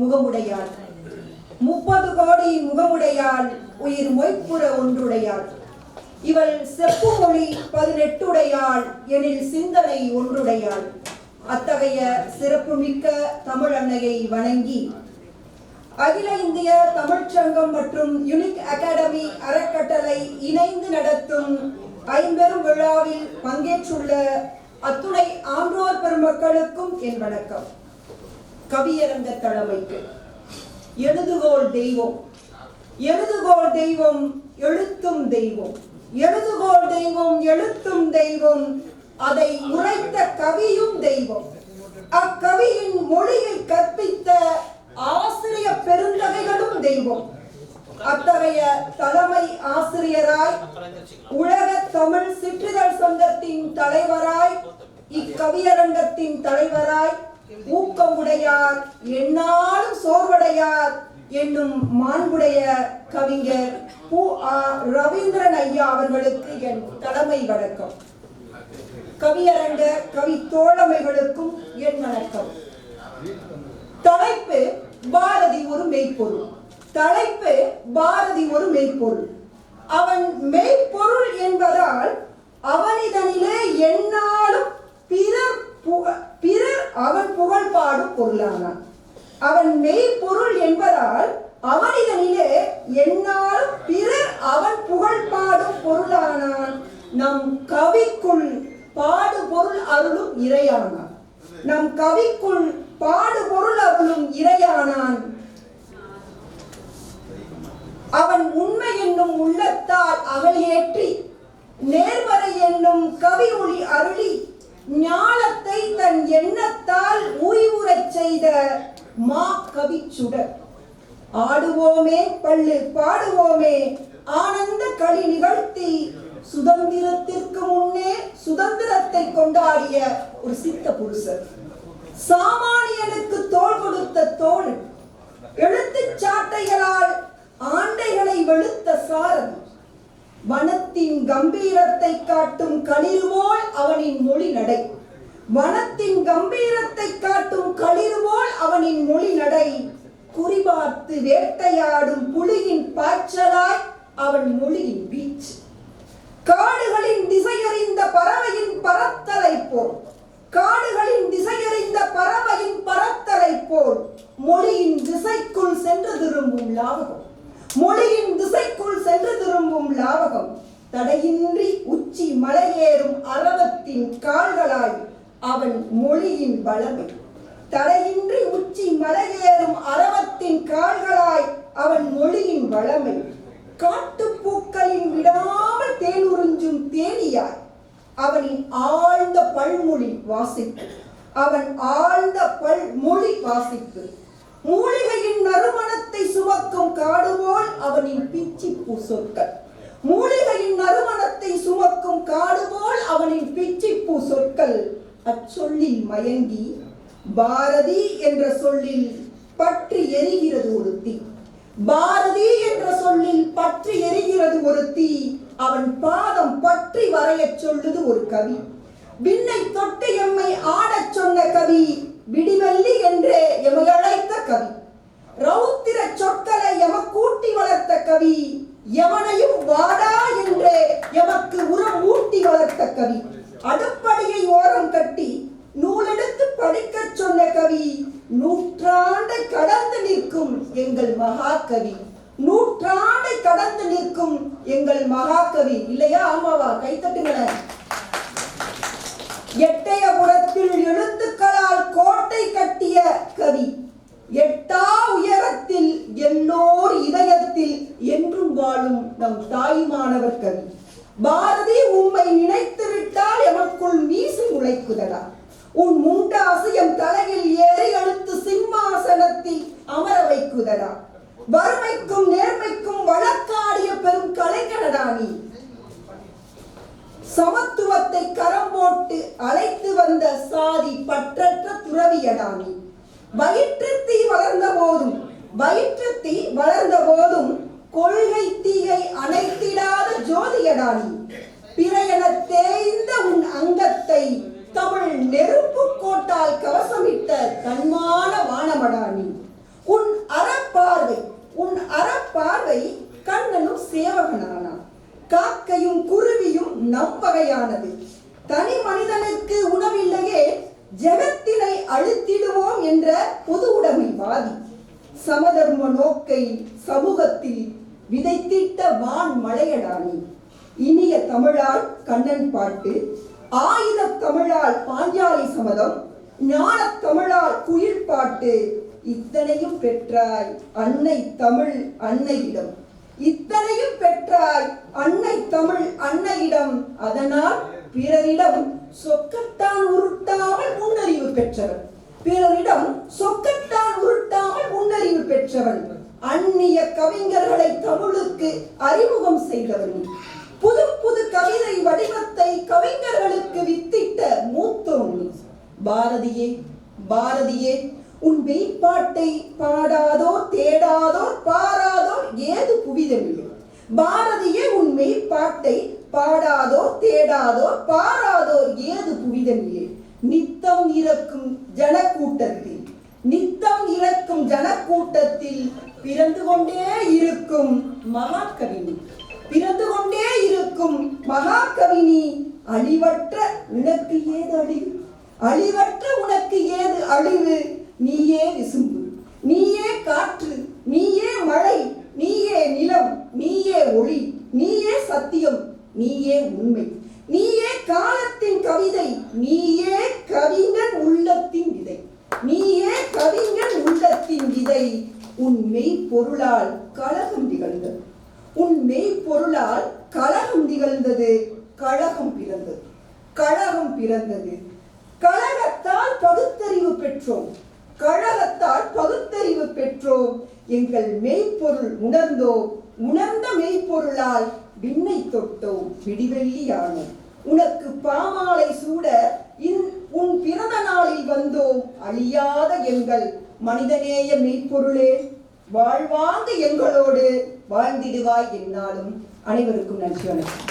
முகமுடையாள். முப்பது கோடி முகமுடையாள் உயிர் மொய்ப்புற ஒன்றுடையாள். இவள் செப்பு மொழி பதினெட்டுடையாள் எனில் சிந்தனை ஒன்றுடையாள். அத்தகைய சிறப்புமிக்க தமிழ் அன்னையை வணங்கி அகில இந்திய தமிழ்ச் சங்கம் மற்றும் யுனிக் அகாடமி அறக்கட்டளை இணைந்து நடத்தும் ஐம்பெரும் விழாவில் பங்கேற்றுள்ள அத்துணை ஆன்றோர் பெருமக்களுக்கும் என் வணக்கம். கவியரங்க தலைமைக்கு. எழுதுகோள் தெய்வம். எழுதுகோள் தெய்வம் எழுத்தும் தெய்வம். எழுதுகோள் தெய்வம் எழுத்தும் தெய்வம். அதை உரைத்த கவியும் தெய்வம். அக்கவியின் மொழியை கற்பித்த ஆசிரிய பெருந்தகைகளும் தெய்வம். அத்தகைய தலைமை ஆசிரியராய் உலக தமிழ் சிற்றிதழ் சங்கத்தின் தலைவராய் இக்கவியரங்கத்தின் தலைவராய் ஊக்கமுடையார் என்னாலும் சோர்வடையார் என்னும் மாண்புடைய கவிஞர் பூ. ஆ. ரவீந்திரன் ஐயா அவர்களுக்கு என் தலைமை வணக்கம். கவியரங்க கவி தோழமைகளுக்கும் என் வணக்கம். தலைப்பு பாரதி ஒரு மெய்ப்பொருள். தலைப்பு பாரதி ஒரு மெய்ப்பொருள். அவன் மெய்ப்பொருள் என்பதால் அவனிதனிலே எந்நாளும் பிறர் புக- அவன் புகழ் பாடும் பொருளானான் அவன் மெய்ப்பொருள் என்பதால் அவனிதனிலே எந்நாளும் பிறர் அவன் புகழ் பாடும் பொருளானான் நம் கவிக்குள் பாடு பொருள் அருளும் இறையானான். நம் கவிக்குள் பாடு பொருள் அருளும் இறையானான். அவன் உண்மை என்னும் உள்ளத்தால் அவன் ஏற்றி நேர்மறை என்னும் கவி ஒளி அருளி ஞானத்தை தன் எண்ணத்தால் உய்வுறச் செய்த மா கவிச்சுடர் ஆடுவோமே பள்ளு பாடுவோமே ஆனந்த களி நிகழ்த்தி சுதந்திரத்திற்கு முன்னே சுதந்திரத்தை கொண்டாடிய ஒரு சித்த புருஷர். சாமான கம்பீரத்தை காட்டும் களிர் போல் அவனின் மொழி நடை. வனத்தின் கம்பீரத்தை காட்டும் களிர் போல் அவனின் மொழி நடை. குறிபார்த்து வேட்டையாடும் புலியின் பாய்ச்சலாய் அவன் மொழியின் வீச்சு. காடுகளின் திசையறிந்த பறவையின் பரத்தலை போல். காடுகளின் திசையறிந்த பறவையின் பரத்தலை போல் மொழியின் திசைக்குள் சென்று திரும்பும் லாவகம். மொழியின் திசைக்குள் சென்று திரும்பும் லாவகம். தடையின்றி உச்சி மலையேறும் அரவத்தின் கால்களாய் அவன் மொழியின் வளமை. தடையின்றி உச்சி மலையேறும் அரவத்தின் கால்களாய் அவன் மொழியின் வளமை. காட்டுப்பூக்களின் விடாமல் தேனுறிஞ்சும் தேனியாய் அவனின் ஆழ்ந்த பல்மொழி வாசிப்பு. அவன் ஆழ்ந்த பல்மொழி வாசிப்பு. மூலிகையின் நறுமணத்தை சுமக்கும் காடுபோல் அவனின் பிச்சி சொற்கள் மூலிகையின் நறுமணத்தை சுமக்கும் காடு போல் அவனின் பிச்சிப்பூ சொற்கள் அச்சொல்லில் மயங்கி பாரதி என்ற சொல்லில் பற்றி எரிகிறது ஒரு தீ. பாரதி என்ற சொல்லில் பற்றி எரிகிறது ஒரு தீ. அவன் பாதம் பற்றி வரையச் சொல்லுது ஒரு கவி. விண்ணை தொட்டு எம்மை ஆடச் சொன்ன கவி விடிவெள்ளி என்றே எமை அழைத்த கவி ரௌத்திர சொற்களை எமக்கூட்டி வளர்த்த கவி எவனையும் வாடா என்றே எமக்கு உரம் ஊட்டி வளர்த்த கவி அடுப்படியை ஓரம் கட்டி நூலெடுத்து படிக்கச் சொன்ன கவி நூற்றாண்டை கடந்து நிற்கும் எங்கள் மகாகவி. நூற்றாண்டை கடந்து நிற்கும் எங்கள் மகாகவி. இல்லையா ஆமாவா கைத்தட்டுங்களேன் சமத்துவத்தை கரம் போட்டு அழைத்து வந்த சாதி பற்றற்ற துறவியடா நீ வயிற்று தீ வளர்ந்த போதும் வயிற்று தீ வளர்ந்த போதும் கொள்கை தீயை அணைத்திடாத ஜோதியடா நீ பிறையன தேய்ந்த உன் அங்கத்தை தமிழ் நெருப்பு கோட்டால் கவசமிட்ட தன்மான வானமடாணி உன் அறப்பார்வை உன் அறப்பார்வை கண்ணனும் சேவகனானா காக்கையும் குரு நம்பகையானது. தனி மனிதனுக்கு உணவில்லையே ஜெகத்தினை அழுத்திடுவோம் என்ற பொது உடைமைவாதி சமதர்ம நோக்கை சமூகத்தில் விதைத்திட்ட வான் மலையடானி. இனிய தமிழால் கண்ணன் பாட்டு ஆயுத தமிழால் பாஞ்சாலி சமதம் ஞான தமிழால் குயில் பாட்டு இத்தனையும் பெற்றாய் அன்னை தமிழ் அன்னையிடம். இத்தனையும் பெற்றாய் அன்னை தமிழ் அன்னையிடம். அதனால் பிறரிடம் சொக்கத்தான் உருட்டாமல் முன்னறிவு பெற்றவன். பிறரிடம் சொக்கத்தான் உருட்டாமல் முன்னறிவு பெற்றவன். அந்நிய கவிஞர்களை தமிழுக்கு அறிமுகம் செய்தவன். புது புது கவிதை வடிவத்தை கவிஞர்களுக்கு வித்திட்ட மூத்தோன் பாரதியே பாரதியே உன் மெய்ப்பாட்டை பாடாதோ தேடாதோ பாராதோ ஏது புவிதமில்லை. பாரதியே உன் மெய்ப்பாட்டை பாடாதோ தேடாதோ பாராதோ ஏது புவிதமில்லை. நித்தம் இறக்கும் ஜனக்கூட்டத்தில் நித்தம் இறக்கும் ஜனக்கூட்டத்தில் பிறந்து கொண்டே இருக்கும் மகாகவினி. பிறந்து கொண்டே இருக்கும் மகாகவினி அழிவற்ற உனக்கு ஏது அழிவு? அழிவற்ற உனக்கு ஏது அழிவு? உன் மெய் பொருளால் கழகம் நிகழ்ந்தது உன் மெய் பொருளால் கழகம் நிகழ்ந்தது கழகம் பிறந்தது. கழகம் பிறந்தது. கழகத்தால் பகுத்தறிவு பெற்றோம். கழகத்தால் பகுத்தறிவு பெற்றோம். எங்கள் மெய்ப்பொருள் உணர்ந்தோம். உணர்ந்த மெய்ப்பொருளால் விண்ணை தொட்டோம். விடிவெள்ளியானோம். உனக்கு பாமாலை சூட இன் உன் பிறந்த நாளில் வந்தோம். அழியாத எங்கள் மனிதநேய மெய்ப்பொருளே. வாழ்வாங்க எங்களோடு வாழ்ந்திடுவாய் என்றாலும் அனைவருக்கும் நன்றி வணக்கம்.